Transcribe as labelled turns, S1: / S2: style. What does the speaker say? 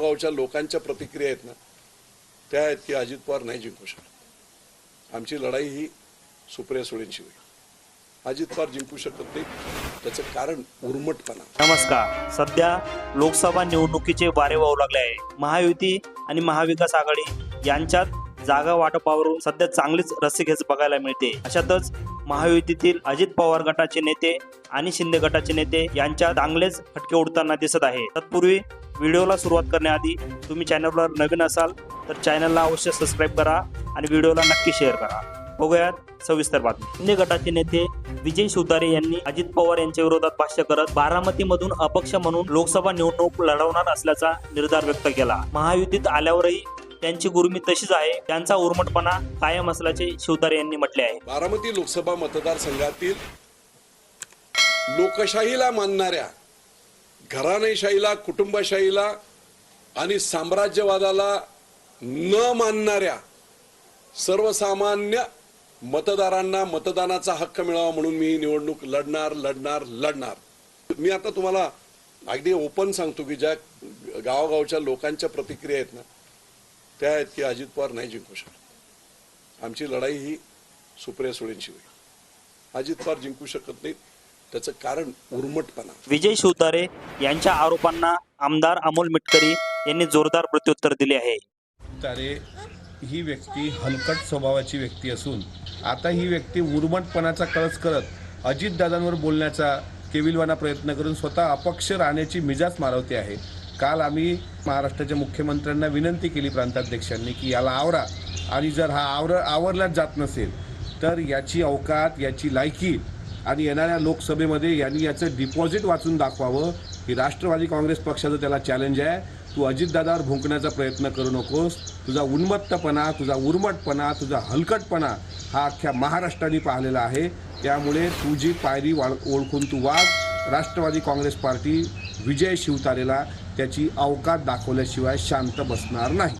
S1: गावच्या लोकांच्या प्रतिक्रिया आहेत ना त्या आहेत की अजित पवार नाही जिंकू शकत. आमची लढाई ही सुप्रिया सुळेंशी होईल. अजित पवार जिंकू शकत नाही त्याचं कारण उर्मटपणा.
S2: नमस्कार. सध्या लोकसभा निवडणुकीचे वारे वाहू लागले आहे. महायुती आणि महाविकास आघाडी यांच्यात जागा वाटपावरून सध्या चांगलीच रस्सीखेच बघायला मिळते. अशातच महायुतीतील अजित पवार गटाचे नेते आणि शिंदे गटाचे नेते यांच्या चांगलेच फटके उडताना दिसत आहे. तत्पूर्वी व्हिडिओला सुरुवात करण्याआधी तुम्ही चॅनलवर नवीन असाल तर चॅनलला अवश्य सबस्क्राईब करा आणि व्हिडिओला नक्की शेअर करा. बघूयात सविस्तर बातमी. शिंदे गटाचे नेते विजय शिवतारे यांनी अजित पवार यांच्या विरोधात भाष्य करत बारामतीमधून अपक्ष म्हणून लोकसभा निवडणूक लढवणार असल्याचा निर्धार व्यक्त केला. महायुतीत आल्यावरही त्यांची गुरुमी तशीच आहे. त्यांचा उर्मटपणा कायम असल्याचे शिवतारे यांनी म्हटले आहे.
S1: बारामती लोकसभा मतदारसंघातील लोकशाहीला मानणाऱ्या घराणेशाहीला कुटुंबशाहीला आणि साम्राज्यवादाला न मानणाऱ्या सर्वसामान्य मतदारांना मतदानाचा हक्क मिळावा म्हणून मी ही निवडणूक लढणार लढणार लढणार. मी आता तुम्हाला अगदी ओपन सांगतो की ज्या गावागावच्या लोकांच्या प्रतिक्रिया आहेत ना त्या आहेत की अजित पवार नाही जिंकू शकत. आमची लढाई ही सुप्रिया सुळेंशी होईल. अजित पवार जिंकू शकत नाहीत. त्याचं कारण उर्मटपणा.
S2: विजय शिवतारे यांच्या आरोपांना आमदार अमोल मिटकरी यांनी जोरदार प्रत्युत्तर दिले आहे.
S3: तारे ही व्यक्ती हलकट स्वभावाची व्यक्ती असून आता ही व्यक्ती उर्मटपणाचा कळस करत अजितदादांवर बोलण्याचा केविलवाना प्रयत्न करून स्वतः अपक्ष राहण्याची मिजाज मारवते आहे. काल आम्ही महाराष्ट्राच्या मुख्यमंत्र्यांना विनंती केली प्रांताध्यक्षांनी की याला आवरा. आणि जर हा आवर आवरलाच जात नसेल तर याची अवकात याची लायकी आणि येणाऱ्या लोकसभेमध्ये यांनी याचं डिपॉझिट वाचून दाखवावं. ही राष्ट्रवादी काँग्रेस पक्षाचं त्याला चॅलेंज आहे. तू अजितदादावर भुंकण्याचा प्रयत्न करू नकोस. तुझा उन्मत्तपणा तुझा उर्मटपणा तुझा हलकटपणा हा अख्ख्या महाराष्ट्राने पाहिलेला आहे. त्यामुळे तुझी पायरी वाळ ओळखून तू वाघ राष्ट्रवादी काँग्रेस पार्टी विजय शिवतारेला त्याची अवकात दाखवल्याशिवाय शांत बसणार नाही.